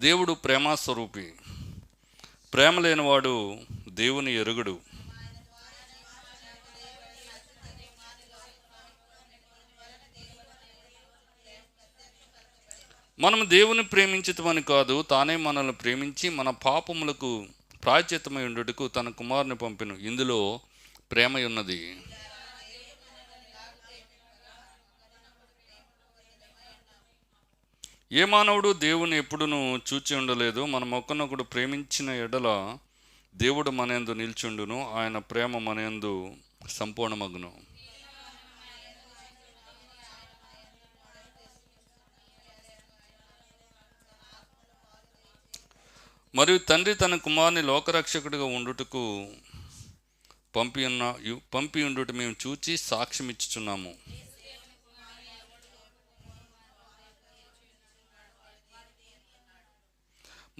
దేవుడు ప్రేమాస్వరూపి ప్రేమ లేనివాడు దేవుని ఎరుగుడు. మనం దేవుని ప్రేమించటమని కాదు తానే మనల్ని ప్రేమించి మన పాపములకు ప్రాయచిత్తమై ఉండుటకు తన కుమారుని పంపిను. ఇందులో ప్రేమ ఉన్నది. ఏ మానవుడు దేవుని ఎప్పుడును చూచి ఉండలేదు? మనం ఒకనొకడు ప్రేమించిన ఎడల దేవుడు మనందు నిల్చుండును. ఆయన ప్రేమ మనయందు సంపూర్ణమగును. మరియు తండ్రి తన కుమారుని లోకరక్షకుడిగా ఉండుటకు పంపి ఉన్న పంపి ఉండుట మేము చూచి సాక్ష్యం ఇచ్చుచున్నాము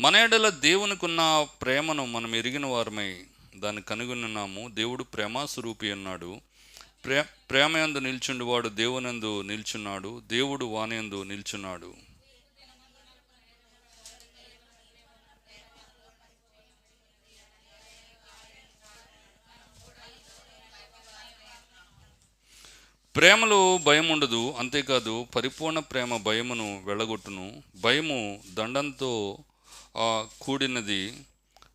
మన ఎడల దేవునికున్న ప్రేమను మనం ఎరిగిన వారమై దాన్ని కనుగొనున్నాము దేవుడు ప్రేమాస్వరూపి అన్నాడు. ప్రే ప్రేమయందు నిల్చుండువాడు దేవునందు నిల్చున్నాడు. దేవుడు వానయందు నిల్చున్నాడు. ప్రేమలో భయం ఉండదు అంతేకాదు పరిపూర్ణ ప్రేమ భయమును వెళ్ళగొట్టును భయము దండంతో కూడినది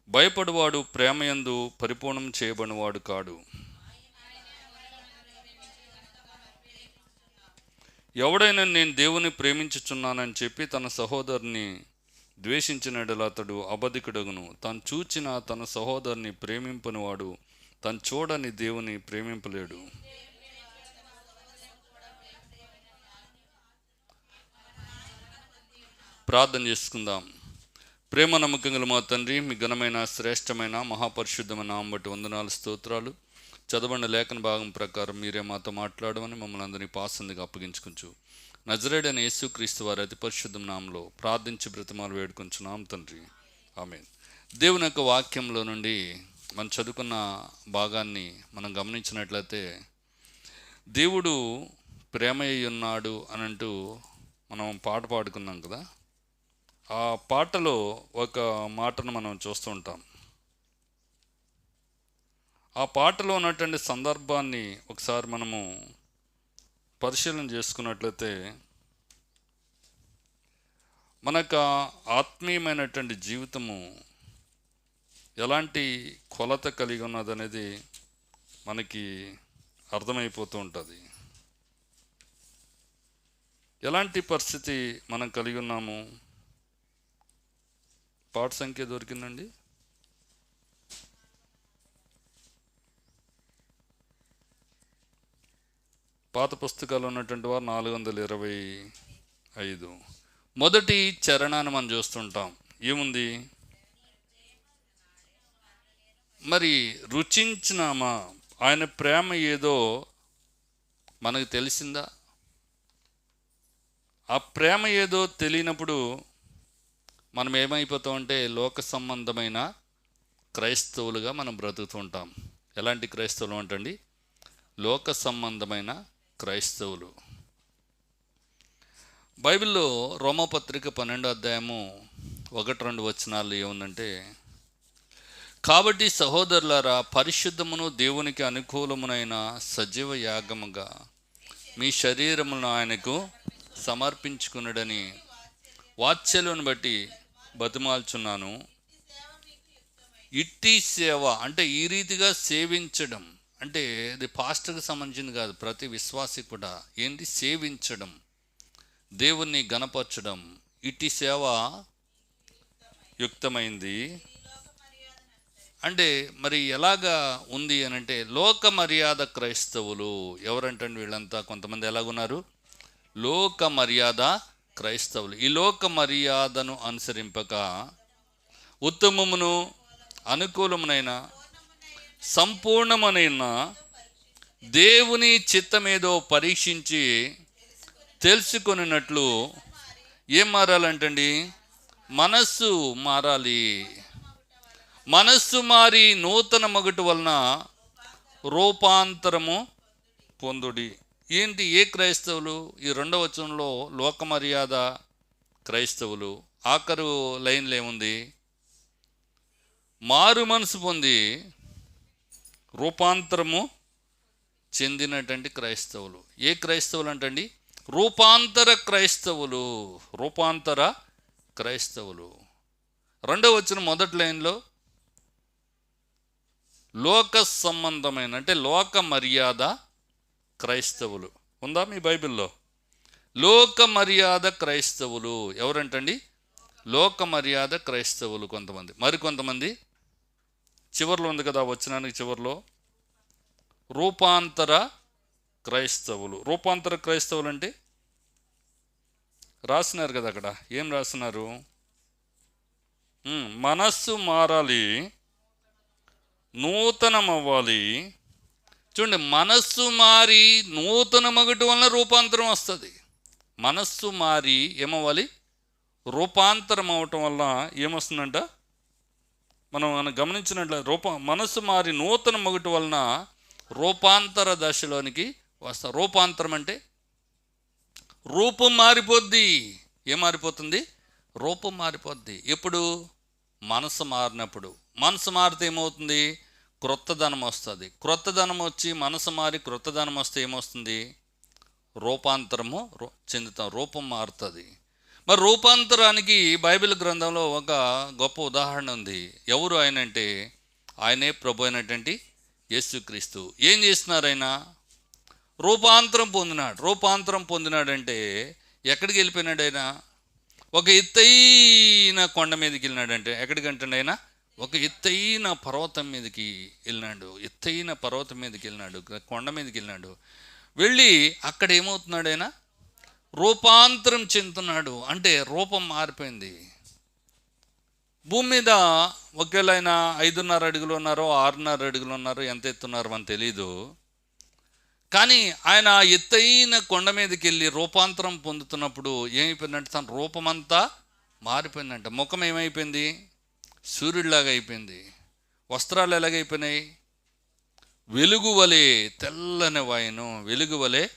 భయపడువాడు ప్రేమయందు పరిపూర్ణం చేయబడినవాడు కాడు. ఎవడైనా నేను దేవుని ప్రేమించుచున్నానని చెప్పి తన సహోదరుని ద్వేషించినడల అతడు అబద్ధికుడగును. తాను చూచిన తన సహోదరుని ప్రేమింపనివాడు తను చూడని దేవుని ప్రేమింపలేడు. ప్రార్థన చేసుకుందాం. ప్రేమ నమ్మకంగా మా తండ్రి మీ ఘనమైన శ్రేష్టమైన మహాపరిశుద్ధమైన అంబటి వందనాలు స్తోత్రాలు. చదవండి లేఖన భాగం ప్రకారం మీరే మాతో మాట్లాడమని మమ్మల్ని అందరినీ పాసందిగా అప్పగించుకుంచు. నజరేడైన యేసుక్రీస్తు వారి అతి పరిశుద్ధం నామంలో ప్రార్థించి బ్రతిమాలు వేడుకొంచున్నాం తండ్రి. ఆమె దేవుని యొక్క వాక్యంలో నుండి మనం చదువుకున్న భాగాన్ని మనం గమనించినట్లయితే దేవుడు ప్రేమ ఉన్నాడు అని అంటూ మనం పాట పాడుకున్నాం కదా? ఆ పాటలో ఒక మాటను మనం చూస్తూ ఉంటాం. ఆ పాటలో ఉన్నటువంటి సందర్భాన్ని ఒకసారి మనము పరిశీలన చేసుకున్నట్లయితే మనకు ఆత్మీయమైనటువంటి జీవితము ఎలాంటి కొలత కలిగి ఉన్నదనేది మనకి అర్థమైపోతూ ఉంటుంది. ఎలాంటి పరిస్థితి మనం కలిగి ఉన్నాము? పాట సంఖ్య దొరికిందండి. పాత పుస్తకాలు ఉన్నటువంటి వారు నాలుగు వందల ఇరవై ఐదు. మొదటి చరణాన్ని మనం చూస్తుంటాం. ఏముంది? మరి రుచించినామా? ఆయన ప్రేమ ఏదో మనకు తెలిసిందా? ఆ ప్రేమ ఏదో తెలియనప్పుడు మనం ఏమైపోతామంటే లోక సంబంధమైన క్రైస్తవులుగా మనం బ్రతుకుతూ ఉంటాం. ఎలాంటి క్రైస్తవులు అంటండి? లోక సంబంధమైన క్రైస్తవులు. బైబిల్లో రోమపత్రిక పన్నెండో అధ్యాయము ఒకటి రెండు వచనాలు ఏముందంటే కాబట్టి సహోదరులారా పరిశుద్ధమును దేవునికి అనుకూలమునైన సజీవ యాగముగా మీ శరీరమును ఆయనకు సమర్పించుకున్నాడని వాత్సల్యను బట్టి బతిమాల్చున్నాను. ఇట్టి సేవ అంటే ఈ రీతిగా సేవించడం అంటే ఇది పాస్టర్కి సంబంధించింది కాదు ప్రతి విశ్వాసి కూడా ఏంటి? సేవించడం దేవుణ్ణి గణపరచడం ఇట్టి సేవ యుక్తమైంది. అంటే మరి ఎలాగా ఉంది అని అంటే లోక మర్యాద క్రైస్తవులు ఎవరంటండి వీళ్ళంతా? కొంతమంది ఎలాగున్నారు? లోక మర్యాద క్రైస్తవులు. ఈ లోక మర్యాదను అనుసరింపక ఉత్తమమును అనుకూలమునైన సంపూర్ణమనైన దేవుని చిత్తమేదో పరీక్షించి తెలుసుకొనినట్లు ఏం మారాలంటండి? మనస్సు మారాలి. మనస్సు మారి నూతన మగటు వలన రూపాంతరము పొందుడి. ఏంటి ఏ క్రైస్తవులు? ఈ రెండవ వచనంలో లోకమర్యాద క్రైస్తవులు. ఆఖరు లైన్లో ఏముంది? మారు మనసు పొంది రూపాంతరము చెందినటువంటి క్రైస్తవులు. ఏ క్రైస్తవులు అంటండి? రూపాంతర క్రైస్తవులు. రూపాంతర క్రైస్తవులు. రెండవ వచ్చిన మొదటి లైన్లో లోక సంబంధమైన అంటే లోక మర్యాద క్రైస్తవులు. ఉందా మీ బైబిల్లో? లోక మర్యాద క్రైస్తవులు. ఎవరంటండి? లోక మర్యాద క్రైస్తవులు కొంతమంది. మరి కొంతమంది? చివరిలో ఉంది కదా వచ్చినానికి చివరిలో. రూపాంతర క్రైస్తవులు. రూపాంతర క్రైస్తవులు అంటే రాసినారు కదా అక్కడ. ఏం రాసినారు? మనస్సు మారాలి నూతనం అవ్వాలి చూడండి మనస్సు మారి నూతన మగటి వలన రూపాంతరం వస్తుంది. మనస్సు మారి ఏమవ్వాలి? రూపాంతరం అవటం వల్ల ఏమొస్తుందంట? మనం మనం గమనించినట్ల రూప మనస్సు మారి నూతన మగటి వలన రూపాంతర దశలోనికి వస్తాం. రూపాంతరం అంటే రూపం మారిపోద్ది. ఏం మారిపోతుంది? రూపం మారిపోద్ది. ఎప్పుడు? మనసు మారినప్పుడు. మనసు మారితే ఏమవుతుంది? క్రొత్తదనం వస్తుంది. క్రొత్తదనం వచ్చి మనసు మారి క్రొత్తదనం వస్తే ఏమొస్తుంది? రూపాంతరము రూ- చెందుతాం. రూపం మారుతుంది. మరి రూపాంతరానికి బైబిల్ గ్రంథంలో ఒక గొప్ప ఉదాహరణ ఉంది. ఎవరు ఆయన అంటే ఆయనే ప్రభు అయినటువంటి యేసుక్రీస్తు. ఏం చేస్తున్నారు ఆయన? రూపాంతరం పొందినాడు. రూపాంతరం పొందినాడంటే ఎక్కడికి వెళ్ళిపోయినాడు ఆయన? ఒక ఎత్తైన కొండ మీదకి వెళ్ళినాడంటే ఎక్కడికంటే ఆయన? ఒక ఎత్తైన పర్వతం మీదకి వెళ్ళినాడు ఎత్తైన పర్వతం మీదకి వెళ్ళినాడు కొండ మీదకి వెళ్ళినాడు. వెళ్ళి అక్కడ ఏమవుతున్నాడు ఆయన? రూపాంతరం చెందుతున్నాడు. అంటే రూపం మారిపోయింది. భూమి మీద ఒకవేళ ఆయన ఐదున్నర అడుగులు ఉన్నారో ఆరున్నర అడుగులు ఉన్నారో ఎంత ఎత్తున్నారో అని తెలీదు. కానీ ఆయన ఎత్తైన కొండ మీదకి వెళ్ళి రూపాంతరం పొందుతున్నప్పుడు ఏమైపోయిందంటే తన రూపమంతా మారిపోయిందంట. ముఖం ఏమైపోయింది? సూర్యుడిలాగా అయిపోయింది. వస్త్రాలు ఎలాగైపోయినాయి? వెలుగు వలె తెల్లని వాయను వెలుగు వలె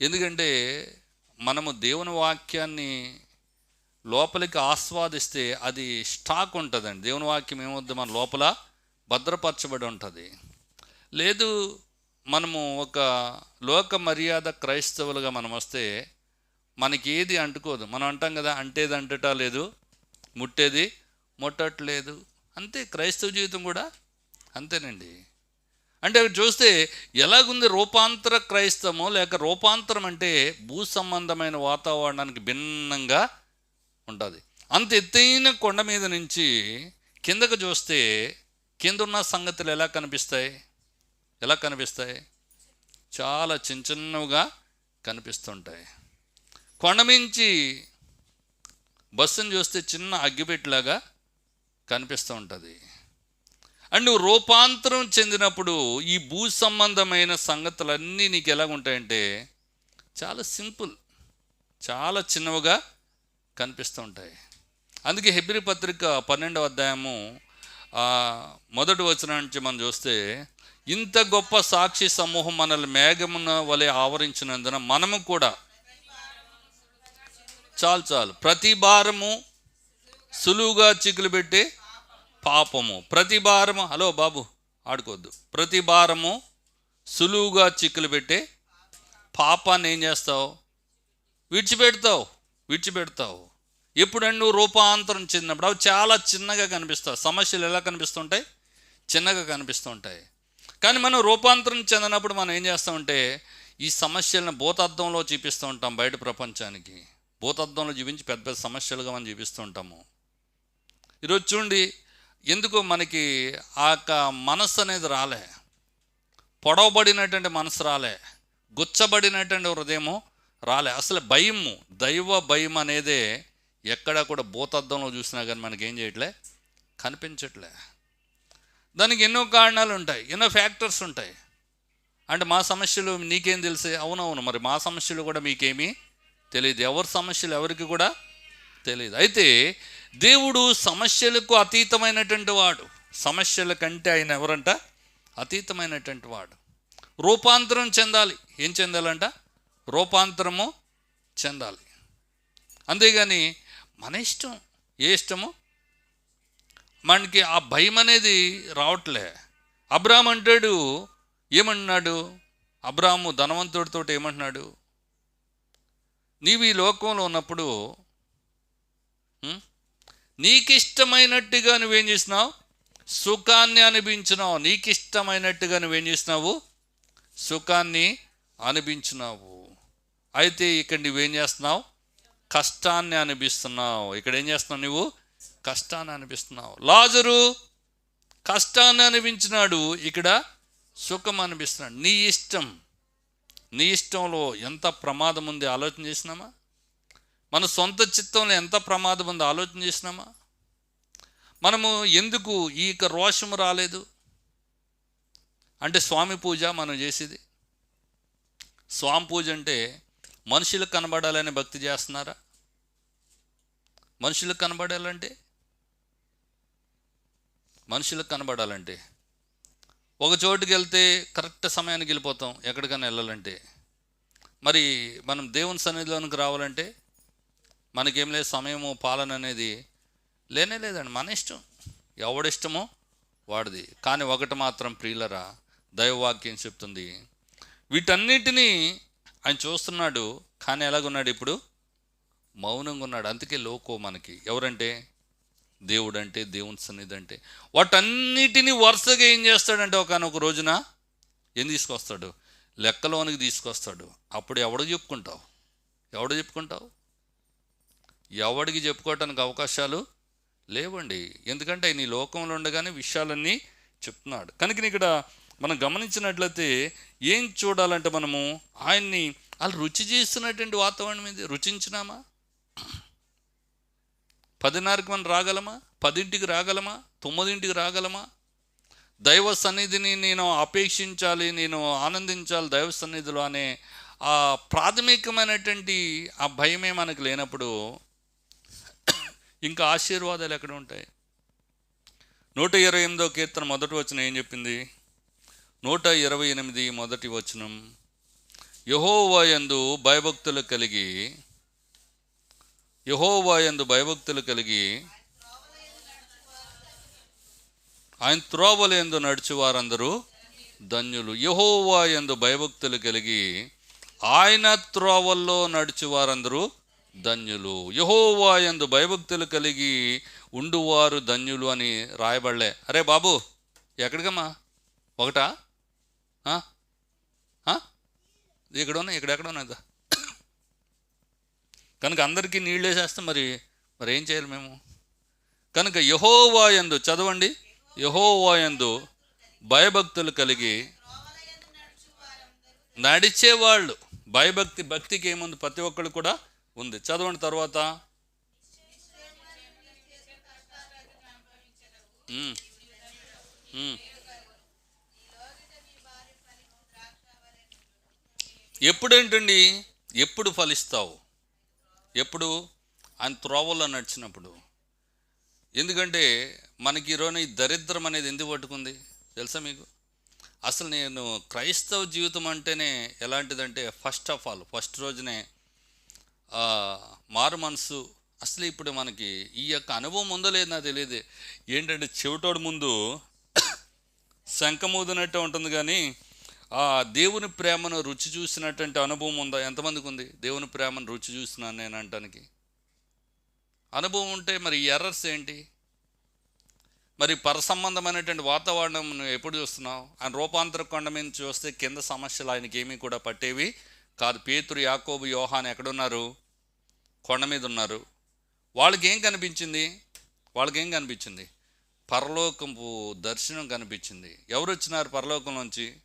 ఎందుకంటే మనము దేవుని వాక్యాన్ని లోపలికి ఆస్వాదిస్తే అది స్టాక్ ఉంటుందండి. దేవుని వాక్యం ఏమవుద్ది మన లోపల భద్రపరచబడి ఉంటుంది. లేదు మనము ఒక లోక మర్యాద క్రైస్తవులుగా మనం వస్తే మనకి ఏది అంటుకోదు. మనం అంటాం కదా అంటేది అంటటా లేదు ముట్టేది ముట్టట్లేదు. అంతే క్రైస్తవ జీవితం కూడా అంతేనండి. అంటే అవి చూస్తే ఎలాగుంది రూపాంతర క్రైస్తవము లేక రూపాంతరం అంటే భూ సంబంధమైన వాతావరణానికి భిన్నంగా ఉంటుంది. అంత ఎత్తైన కొండ మీద నుంచి కిందకు చూస్తే కింద ఉన్న సంగతులు ఎలా కనిపిస్తాయి? ఎలా కనిపిస్తాయి? చాలా చిన్న చిన్నవిగా కనిపిస్తుంటాయి. కొండ మించి బస్సును చూస్తే చిన్న అగ్గిపెట్టలాగా కనిపిస్తూ ఉంటుంది. అండ్ నువ్వు రూపాంతరం చెందినప్పుడు ఈ భూ సంబంధమైన సంగతులన్నీ నీకు ఎలా ఉంటాయంటే చాలా సింపుల్ చాలా చిన్నవిగా కనిపిస్తూ ఉంటాయి. అందుకే హెబ్రి పత్రిక పన్నెండవ అధ్యాయము మొదటి వచనం నుంచి మనం చూస్తే ఇంత గొప్ప సాక్షి సమూహం మనల్ని మేఘమున వలె ఆవరించినందున మనము కూడా చాలు చాలు ప్రతి భారము సులువుగా చిక్కులు పెట్టి పాపము. ప్రతి భారము హలో బాబు ఆడుకోవద్దు. ప్రతి భారము సులువుగా చిక్కులు పెట్టే పాపాన్ని ఏం చేస్తావు? విడిచిపెడతావు. విడిచిపెడతావు. ఎప్పుడండి నువ్వు రూపాంతరం చెందినప్పుడు అవి చాలా చిన్నగా కనిపిస్తావు సమస్యలు ఎలా కనిపిస్తుంటాయి? చిన్నగా కనిపిస్తుంటాయి. కానీ మనం రూపాంతరం చెందినప్పుడు మనం ఏం చేస్తామంటే ఈ సమస్యలను భూతద్దంలో చూపిస్తూ ఉంటాం బయట ప్రపంచానికి. భూతద్దంలో చూపించి పెద్ద పెద్ద సమస్యలుగా మనం చూపిస్తూ ఉంటాము. ఈరోజు చూడండి ఎందుకు మనకి ఆ యొక్క మనస్సు అనేది రాలే? పొడవబడినటువంటి మనసు రాలే. గుచ్చబడినటువంటి హృదయము రాలే. అసలు భయము దైవ భయం అనేదే ఎక్కడ కూడా భూతద్దంలో చూసినా కానీ మనకేం చేయట్లే? కనిపించట్లే. దానికి ఎన్నో కారణాలు ఉంటాయి ఎన్నో ఫ్యాక్టర్స్ ఉంటాయి. అంటే మా సమస్యలు నీకేం తెలిసే? అవునవును మరి మా సమస్యలు కూడా మీకేమీ తెలియదు ఎవరి సమస్యలు ఎవరికి కూడా తెలియదు అయితే దేవుడు సమస్యలకు అతీతమైనటువంటి వాడు. సమస్యల కంటే ఆయన ఎవరంట? అతీతమైనటువంటి వాడు. రూపాంతరం చెందాలి. ఏం చెందాలంట? రూపాంతరము చెందాలి. అంతేగాని మన ఇష్టం. ఏ ఇష్టము? మనకి ఆ భయం అనేది రావట్లే. అబ్రామ్ అంటాడు ఏమంటున్నాడు? అబ్రాము ధనవంతుడితో ఏమంటున్నాడు? నీవు ఈ లోకంలో ఉన్నప్పుడు నీకు ఇష్టమైనట్టుగా నువ్వేం చేసినావు సుఖాన్ని అనిపించినావు నీకిష్టమైనట్టుగా నువ్వేం చేసినావు సుఖాన్ని అనిపించినావు అయితే ఇక్కడ నువ్వేం చేస్తున్నావు? కష్టాన్ని అనిపిస్తున్నావు ఇక్కడ ఏం చేస్తున్నావు నువ్వు? కష్టాన్ని అనిపిస్తున్నావు లాజరు కష్టాన్ని అనిపించినాడు ఇక్కడ సుఖం అనిపిస్తున్నాడు నీ ఇష్టం. నీ ఇష్టంలో ఎంత ప్రమాదం ఉంది ఆలోచన చేసినామా మన సొంత చిత్తంలో ఎంత ప్రమాదం ఉందో ఆలోచన చేసినామా? మనము ఎందుకు ఈ యొక్క రోషము రాలేదు? అంటే స్వామి పూజ మనం చేసేది. స్వామి పూజ అంటే మనుషులకు కనబడాలని భక్తి చేస్తున్నారా? మనుషులకు కనబడాలంటే? మనుషులకు కనబడాలంటే? ఒక చోటుకి వెళ్తే కరెక్ట్ సమయానికి వెళ్ళిపోతాం ఎక్కడికైనా వెళ్ళాలంటే. మరి మనం దేవుని సన్నిధిలోనికి రావాలంటే మనకేం లేదు సమయము పాలన అనేది లేనే లేదండి. మన ఇష్టం. ఎవడిష్టమో వాడిది. కానీ ఒకటి మాత్రం ప్రియులరా దైవవాక్యం చెప్తుంది. వీటన్నిటినీ ఆయన చూస్తున్నాడు కానీ ఎలాగున్నాడు ఇప్పుడు? మౌనంగా ఉన్నాడు అందుకే లోకో మనకి. ఎవరంటే? దేవుడు అంటే దేవుని సన్నిధి అంటే వాటన్నిటినీ వరుసగా ఏం చేస్తాడంటే ఒకనొక రోజున ఏం తీసుకొస్తాడు? లెక్కలోనికి తీసుకొస్తాడు. అప్పుడు ఎవడు చెప్పుకుంటావు? ఎవడు చెప్పుకుంటావు? ఎవడికి చెప్పుకోవటానికి అవకాశాలు లేవండి. ఎందుకంటే ఆయన ఈ లోకంలో ఉండగానే విషయాలన్నీ చెప్తున్నాడు. కనుక ఇక్కడ మనం గమనించినట్లయితే ఏం చూడాలంటే మనము ఆయన్ని వాళ్ళు రుచి చేస్తున్నటువంటి వాతావరణం ఇది రుచించినామా? పదిన్నరకు మనం రాగలమా? పదింటికి రాగలమా? తొమ్మిదింటికి రాగలమా? దైవ సన్నిధిని నేను అపేక్షించాలి నేను ఆనందించాలి దైవ సన్నిధిలో అనే ఆ ప్రాథమికమైనటువంటి ఆ భయమే మనకు లేనప్పుడు ఇంకా ఆశీర్వాదాలు ఎక్కడ ఉంటాయి? నూట ఇరవై ఎనిమిదో కీర్తన మొదటి వచనం ఏం చెప్పింది? నూట ఇరవై ఎనిమిది మొదటి వచనం. యహోవాయందు భయభక్తులు కలిగి యహోవాయందు భయభక్తులు కలిగి ఆయన త్రోవలేందు నడిచి వారందరూ ధన్యులు. యహోవా ఎందు భయభక్తులు కలిగి ఆయన త్రోవల్లో నడిచి వారందరూ ధన్యులు. యహోవా ఎందు భయభక్తులు కలిగి ఉండువారు ధన్యులు అని రాయబడలే. అరే బాబు ఎక్కడికమ్మా? ఒకటా? ఇక్కడ ఉన్నాయి ఇక్కడ ఎక్కడ ఉన్నదా కనుక అందరికీ నీళ్ళు వేసేస్తే మరి మరి ఏం చేయాలి మేము? కనుక యహోవాయందు చదవండి. యహోవాయందు భయభక్తులు కలిగి నడిచేవాళ్ళు. భయభక్తి భక్తికి ఏముంది? ప్రతి ఒక్కళ్ళు కూడా ఉంది. చదవండి తర్వాత. ఎప్పుడేంటండి? ఎప్పుడు ఫలిస్తావు? ఎప్పుడు? ఆయన త్రోవల్లో నడిచినప్పుడు. ఎందుకంటే మనకి ఈరోజు ఈ దరిద్రం అనేది ఎందుకు పట్టుకుంది? తెలుసా మీకు? అసలు నేను క్రైస్తవ జీవితం అంటేనే ఎలాంటిదంటే ఫస్ట్ ఆఫ్ ఆల్ ఫస్ట్ రోజునే మారు మనసు. అసలు ఇప్పుడు మనకి ఈ యొక్క అనుభవం ఉందో లేదు నాకు తెలియదు. ఏంటంటే చెవిటోడు ముందు శంఖమూదినట్టు ఉంటుంది కానీ ఆ దేవుని ప్రేమను రుచి చూసినటువంటి అనుభవం ఉందా? ఎంతమందికి ఉంది? దేవుని ప్రేమను రుచి చూసినాను నేను అంటానికి. అనుభవం ఉంటే మరి ఎర్రర్స్ ఏంటి? మరి పరసంబంధమైనటువంటి వాతావరణం నువ్వు ఎప్పుడు చూస్తున్నావు? ఆయన రూపాంతర కొండ మీద చూస్తే కింద సమస్యలు ఆయనకి ఏమీ కూడా పట్టేవి కాదు పేతురు యాకోబు యోహాన్ ఎక్కడున్నారు? కొండ మీద ఉన్నారు. వాళ్ళకి ఏం కనిపించింది? వాళ్ళకి ఏం కనిపించింది? పరలోకపు దర్శనం కనిపించింది. ఎవరు వచ్చినారు పరలోకం నుంచి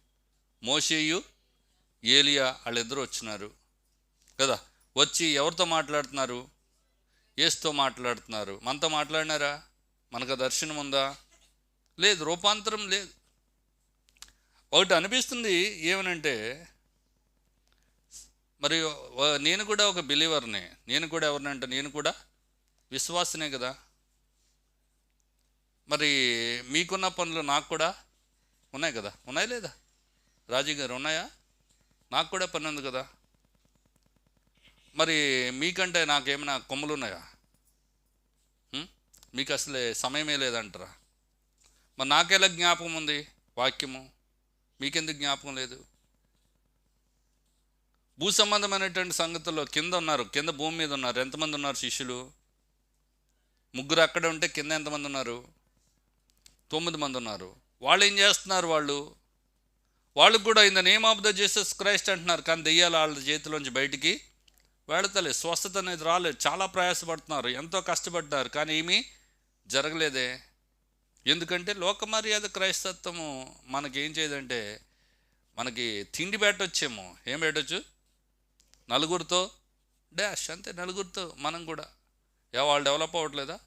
మోషేయు ఏలియా వాళ్ళిద్దరూ వచ్చినారు. కదా? వచ్చి ఎవరితో మాట్లాడుతున్నారు? ఏసుతో మాట్లాడుతున్నారు. మనతో మాట్లాడినారా? మనకు దర్శనం ఉందా? లేదు రూపాంతరం లేదు. ఒకటి అనిపిస్తుంది ఏమనంటే మరి నేను కూడా ఒక బిలీవర్నే నేను కూడా ఎవరినంటే నేను కూడా విశ్వాసనే కదా. మరి మీకున్న పనులు నాకు కూడా ఉన్నాయి కదా. ఉన్నాయి లేదా? రాజీ గారు ఉన్నాయా? నాకు కూడా పని ఉంది కదా. మరి మీకంటే నాకేమైనా కొమ్ములు ఉన్నాయా మీకు అసలే సమయమే లేదంటారా? మరి నాకెలా జ్ఞాపకం ఉంది? వాక్యము? మీకెందుకు జ్ఞాపకం లేదు? భూ సంబంధమైనటువంటి సంగతుల్లో కింద ఉన్నారు కింద భూమి మీద ఉన్నారు. ఎంతమంది ఉన్నారు శిష్యులు? ముగ్గురు అక్కడ ఉంటే కింద ఎంతమంది ఉన్నారు? తొమ్మిది మంది ఉన్నారు. వాళ్ళు ఏం చేస్తున్నారు వాళ్ళు? వాళ్ళకు కూడా in the name of the Jesus Christ అంటున్నారు. కానీ దెయ్యాలు వాళ్ళ చేతిలోంచి బయటికి వెళతలే స్వస్థత అనేది రాలేదు. చాలా ప్రయాసపడుతున్నారు. ఎంతో కష్టపడ్డారు. కానీ ఏమీ జరగలేదే. ఎందుకంటే లోక మర్యాద క్రైస్తత్వము మనకి ఏం చేయదంటే మనకి తిండి పెట్టొచ్చేమో. ఏం పెట్టొచ్చు? నలుగురితో డాష్ అంతే నలుగురితో మనం కూడా. ఏ వాళ్ళు డెవలప్ అవ్వట్లేదా?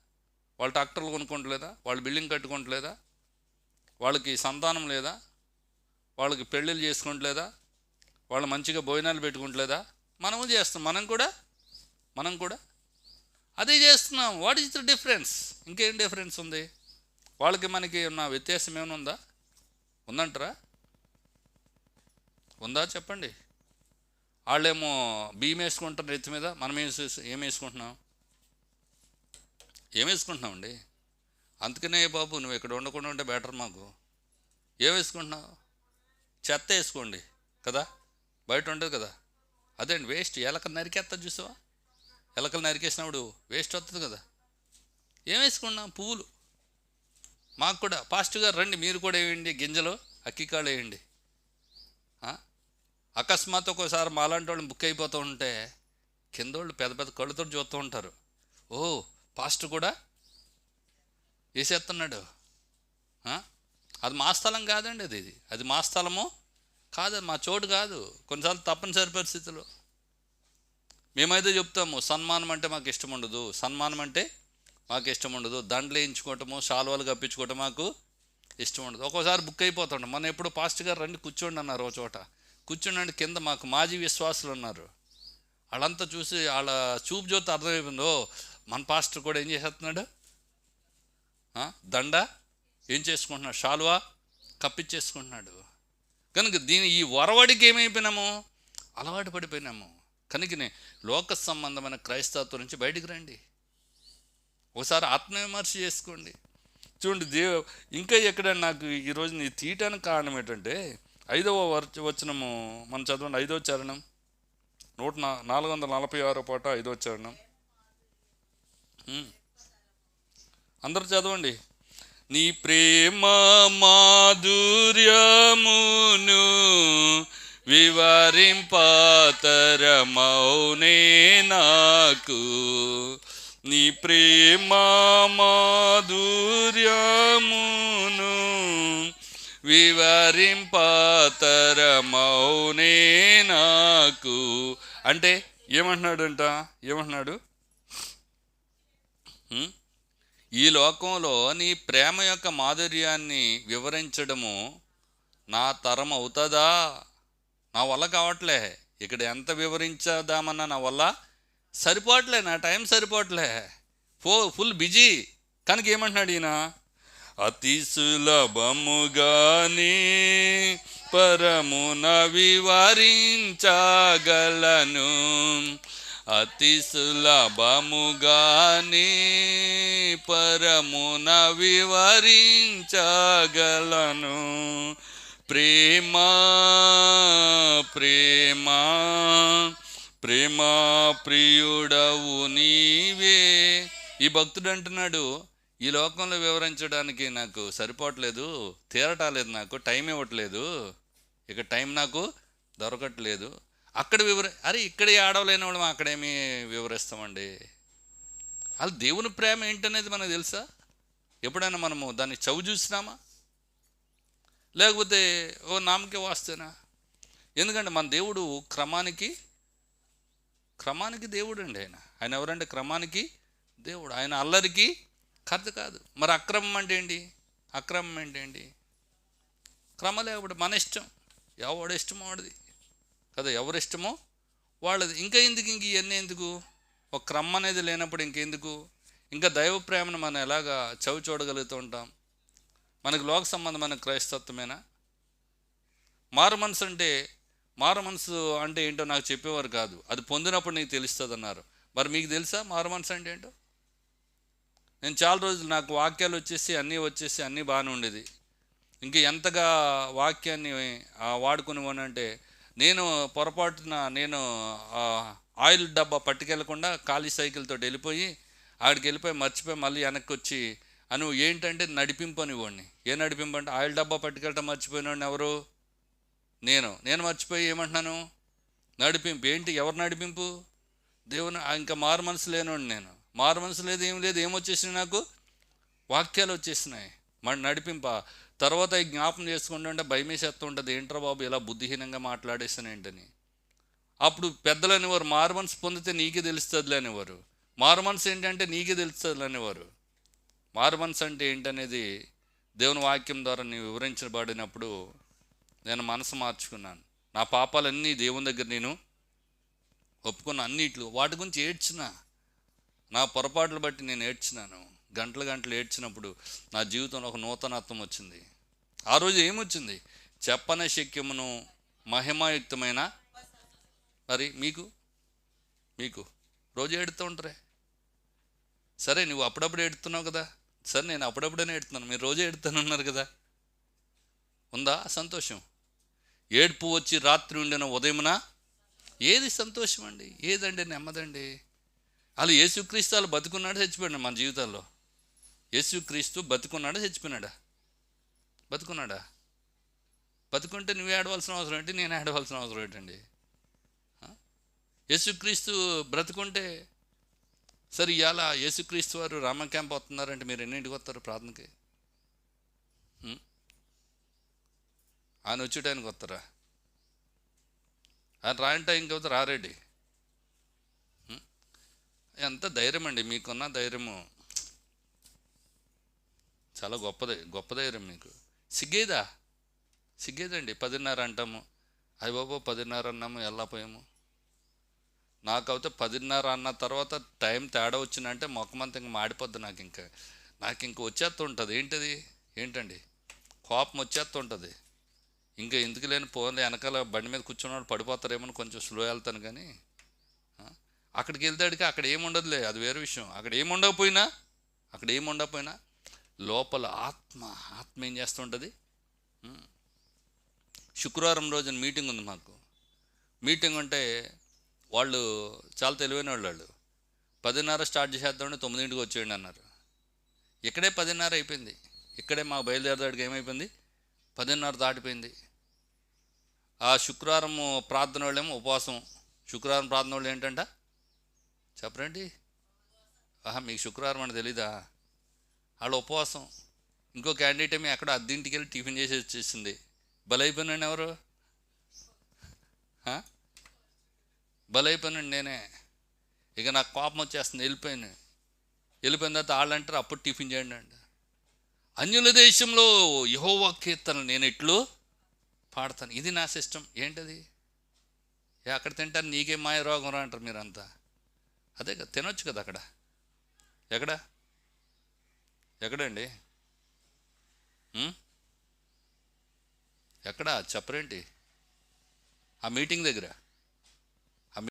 వాళ్ళు ట్రాక్టర్లు కొనుక్కోవట్లేదా? వాళ్ళు బిల్డింగ్ కట్టుకోవట్లేదా? వాళ్ళకి సంతానం లేదా? వాళ్ళకి పెళ్ళిళ్ళు చేసుకోవట్లేదా వాళ్ళు మంచిగా భోజనాలు పెట్టుకోవట్లేదా మనము చేస్తాం. మనం కూడా మనం కూడా. అదే చేస్తున్నాం. వాట్ ఈజ్ ద డిఫరెన్స్ ఇంకేం డిఫరెన్స్ ఉంది? వాళ్ళకి మనకి ఉన్న వ్యత్యాసం ఏమైనా ఉందా? ఉందంటారా? ఉందా చెప్పండి. వాళ్ళేమో బియ్యం వేసుకుంటారు నెత్తి మీద మనం ఏం ఏం వేసుకుంటున్నాం? ఏం వేసుకుంటున్నామండి? అందుకనే బాబు నువ్వు ఇక్కడ ఉండకుండా ఉంటే బెటర్ మాకు. ఏం వేసుకుంటున్నావు? చెత్త వేసుకోండి కదా? బయట ఉండదు కదా? అదే అండి వేస్ట్? ఎలక నరికేస్తా చూసావా? ఎలకలు నరికేసినప్పుడు వేస్ట్ వస్తుంది కదా? ఏం వేసుకున్నాం పువ్వులు. మాకు కూడా ఫాస్ట్గా రండి మీరు కూడా వేయండి గింజలు అక్కికాళ్ళు వేయండి. అకస్మాత్ ఒక్కోసారి మాలాంటి వాళ్ళు బుక్ అయిపోతూ ఉంటే కింద వాళ్ళు పెద్ద పెద్ద కళ్ళుతో చూస్తూ ఉంటారు. ఓ పాస్ట్ కూడా వేసేస్తున్నాడు అది మా స్థలం కాదండి అది. ఇది అది మా స్థలము? కాదు మా చోటు కాదు. కొన్నిసార్లు తప్పనిసరి పరిస్థితులు. మేమైతే చెప్తాము సన్మానం అంటే మాకు ఇష్టం ఉండదు. సన్మానం అంటే మాకు ఇష్టం ఉండదు. దండలు వేయించుకోవటము శాలువాలు కప్పించుకోవటం మాకు ఇష్టం ఉండదు. ఒక్కోసారి బుక్ అయిపోతుంటాం మన ఎప్పుడు పాస్ట్ గారు రండి కూర్చోండి అన్నారు ఓ చోట. కూర్చున్నాడు కింద మాకు మాజీ విశ్వాసులు ఉన్నారు. వాళ్ళంతా చూసి వాళ్ళ చూపు జ్యోతి అర్థమైపోయిందో. మన పాస్టర్ కూడా ఏం చేసేస్తున్నాడు దండ? ఏం చేసుకుంటున్నాడు? షాలువా? కప్పిచ్చేసుకుంటున్నాడు. కనుక దీని ఈ వరవడికి ఏమైపోయినాము? అలవాటు పడిపోయినాము. కనుకనే లోక సంబంధమైన క్రైస్తవత్వం నుంచి బయటికి రండి. ఒకసారి ఆత్మవిమర్శ చేసుకోండి. చూడండి దేవ ఇంకా ఎక్కడ నాకు ఈరోజు నీ తీయటానికి కారణం ఏంటంటే ఐదవ వచనము మనం చదవండి. ఐదవ చరణం. నూట నా నాలుగు వందల నలభై ఆరో పాట ఐదవ చరణం. అందరు అందరూ చదవండి. నీ ప్రేమ మాధుర్యమును వివరింపతరమౌనే నాకు. నీ ప్రేమ మాధుర్యమును వివరింపతరమౌనే నాకు అంటే ఏమంటున్నాడంట? ఏమంటున్నాడు? ఈ లోకంలో నీ ప్రేమ యొక్క మాధుర్యాన్ని వివరించడము నా తరం అవుతుందా? నా వల్ల కావట్లే. ఇక్కడ ఎంత వివరించదామన్నా నా వల్ల సరిపోవట్లే నా టైం సరిపోవట్లే. ఫో ఫుల్ బిజీ. కనుక ఏమంటున్నాడు ఈయన? అతి సులభముగానే పరమున వివరించగలను. అతి సులభముగానే పరమున వివరించగలను. ప్రేమ ప్రేమ ప్రేమ ప్రియుడవు నీవే. ఈ భక్తుడు అంటున్నాడు ఈ లోకంలో వివరించడానికి నాకు సరిపోవట్లేదు తీరటాలేదు నాకు టైం ఇవ్వట్లేదు. ఇక టైం నాకు దొరకట్లేదు. అక్కడ వివర అరే ఇక్కడ ఆడవలేని వాళ్ళు అక్కడేమి వివరిస్తామండి. అది దేవుని ప్రేమ ఏంటనేది మనకు తెలుసా? ఎప్పుడైనా మనము దాన్ని చవి చూసినామా? లేకపోతే ఓ నామకే వాస్తేనా? ఎందుకంటే మన దేవుడు క్రమానికి క్రమానికి దేవుడు అండి ఆయన. ఆయన ఎవరంటే క్రమానికి దేవుడు. ఆయన అల్లరికి కథ కాదు. మరి అక్రమం అంటే ఏంటి? అక్రమం అంటే ఏంటి? క్రమలేవుడు మన ఇష్టం. ఎవడు ఇష్టమో వాడిది. కదా ఎవరి ఇష్టమో వాళ్ళది. ఇంకా ఎందుకు ఇంక ఇవన్నీ ఎందుకు? ఒక క్రమం అనేది లేనప్పుడు ఇంకెందుకు ఇంకా దైవ ప్రేమను మనం ఎలాగా చవి చూడగలుగుతూ ఉంటాం? మనకు లోక సంబంధమైన క్రైస్తత్వమేనా? మారు మనసు అంటే మారు మనసు అంటే ఏంటో నాకు చెప్పేవారు కాదు. అది పొందినప్పుడు నీకు తెలుస్తుంది అన్నారు మరి మీకు తెలుసా? మారు మనసు అంటే ఏంటో? నేను చాలా రోజులు నాకు వాక్యాలు వచ్చేసి అన్నీ వచ్చేసి అన్నీ బాగానే ఉండేది. ఇంక ఎంతగా వాక్యాన్ని వాడుకుని వాడుకునేవానంటే నేను పొరపాటున నేను ఆయిల్ డబ్బా పట్టుకెళ్ళకుండా ఖాళీ సైకిల్ తోటి వెళ్ళిపోయి ఆడికి వెళ్ళిపోయి మర్చిపోయి మళ్ళీ వెనక్కి వచ్చి అను ఏంటంటే నడిపింపు అనేవాడిని ఏ నడిపింపు అంటే ఆయిల్ డబ్బా పట్టుకెళ్ళటం మర్చిపోయినాడు ఎవరు? నేను. నేను మర్చిపోయి ఏమంటున్నాను? నడిపింపు. ఏంటి? ఎవరు నడిపింపు? దేవుని ఇంకా మారు మనసు లేనివాడిని నేను. మారు మనసు లేదు ఏం లేదు ఏమొచ్చేసినాయి నాకు? వాక్యాలు వచ్చేసినాయి. మరి నడిపింప. తర్వాత ఈ జ్ఞాపం చేసుకుంటుంటే భయమేసేస్తూ ఉంటుంది. ఏంట్రా బాబు ఇలా బుద్ధిహీనంగా మాట్లాడేసాను ఏంటని అప్పుడు పెద్దలని వారు మారు మనసు పొందితే నీకే తెలుస్తుంది అనేవారు మారు మనసు ఏంటంటే నీకే తెలుస్తుంది అనేవారు మారు మనసు అంటే ఏంటనేది దేవుని వాక్యం ద్వారా నేను వివరించబడినప్పుడు నేను మనసు మార్చుకున్నాను. నా పాపాలన్నీ దేవుని దగ్గర నేను ఒప్పుకున్న అన్నిట్లు వాటి గురించి ఏడ్చినా నా పొరపాట్లు బట్టి నేను ఏడ్చినాను. గంటలు గంటలు ఏడ్చినప్పుడు నా జీవితంలో ఒక నూతనత్వం వచ్చింది. ఆ రోజు ఏమొచ్చింది? చెప్పన శక్యమును మహిమాయుక్తమైన మరి మీకు? మీకు. రోజు ఏడుతూ ఉంటారే? సరే నువ్వు అప్పుడప్పుడు ఏడుతున్నావు కదా. సరే నేను అప్పుడప్పుడే ఏడుతున్నాను. మీరు రోజు ఏడుతానన్నారు కదా. ఉందా సంతోషం? ఏడుపు వచ్చి రాత్రి ఉండిన ఉదయమున ఏది సంతోషం అండి ఏదండి నెమ్మదండి? వాళ్ళు యేసుక్రీస్తు వాళ్ళు బతుకున్నాడు చచ్చిపోయాడు మన జీవితాల్లో? యేసుక్రీస్తు బతుకున్నాడా చచ్చిపోయినాడా? బతుకున్నాడా? బతుకుంటే నువ్వు ఏడవలసిన అవసరం ఏంటి? నేను ఆడవలసిన అవసరం ఏంటండి? యేసుక్రీస్తు బ్రతుకుంటే సరే ఇవాళ యేసుక్రీస్తు వారు రామ క్యాంప్ వస్తున్నారంటే మీరు ఎన్నింటికి వస్తారు ప్రార్థనకి? ఆయన వచ్చేటానికి వస్తారా? ఆయన రాయంటే ఇంకొక రారెడ్డి ఎంత ధైర్యం అండి మీకున్న ధైర్యము. చాలా గొప్పది గొప్ప ధైర్యం మీకు. సిగ్గేదా? సిగ్గేదండి పదిన్నర అంటాము. అయ్య బాబు పదిన్నర అన్నాము వెళ్ళపోయాము నాకైతే పదిన్నర అన్న తర్వాత టైం తేడా వచ్చిందంటే మొక్కమంత ఇంక మాడిపోద్ది నాకు ఇంకా. నాకు ఇంక వచ్చేస్తుంటుంది. ఏంటది? ఏంటండి? కోపం వచ్చేస్తుంటుంది. ఇంకా ఎందుకు లేని పోన్లే వెనకాల బండి మీద కూర్చున్నాడు పడిపోతారేమో అని కొంచెం స్లో వెళ్తాను కానీ. అక్కడికి వెళ్తాడికి అక్కడ ఏముండదులే అది వేరే విషయం. అక్కడ ఏముండకపోయినా అక్కడ ఏముండకపోయినా లోపల ఆత్మ ఆత్మ ఏం చేస్తుంటుంది? శుక్రవారం రోజున మీటింగ్ ఉంది మాకు. మీటింగ్ ఉంటే వాళ్ళు చాలా తెలివైన వాళ్ళు వాళ్ళు. పదిన్నర స్టార్ట్ చేసేద్దామని తొమ్మిదింటికి వచ్చేయండి అన్నారు. ఇక్కడే పదిన్నర అయిపోయింది. ఇక్కడే మా బయలుదేరదాడికి ఏమైపోయింది? పదిన్నర దాటిపోయింది. ఆ శుక్రవారం ప్రార్థన వాళ్ళేమో ఉపవాసం. శుక్రవారం ప్రార్థన వాళ్ళు ఏంటంటే? చెప్పరండి? ఆహా మీకు శుక్రవారం అని తెలీదా? వాళ్ళు ఉపవాసం. ఇంకో క్యాండిడేట్ ఏమో అక్కడ అద్దెంటికి వెళ్ళి టిఫిన్ చేసి వచ్చేసింది. బలైపోయినాను ఎవరు? ఆ? బలైపోయినాను నేనే. ఇక నాకు కోపం వచ్చేస్తుంది వెళ్ళిపోయాను. వెళ్ళిపోయిన తర్వాత వాళ్ళు అంటారు అప్పుడు టిఫిన్ చేయండి అండి అన్యుల దేశంలో యహోవా కీర్తన నేను ఎట్లు పాడతాను. ఇది నా సిస్టమ్. ఏంటది? అక్కడ తింటారు నీకే మాయ రోగం రా అంటారు మీరంతా. అదే కదా తినొచ్చు కదా అక్కడ? ఎక్కడ? ఎక్కడండి? ఎక్కడ? చెప్పరేంటి? ఆ మీటింగ్ దగ్గర?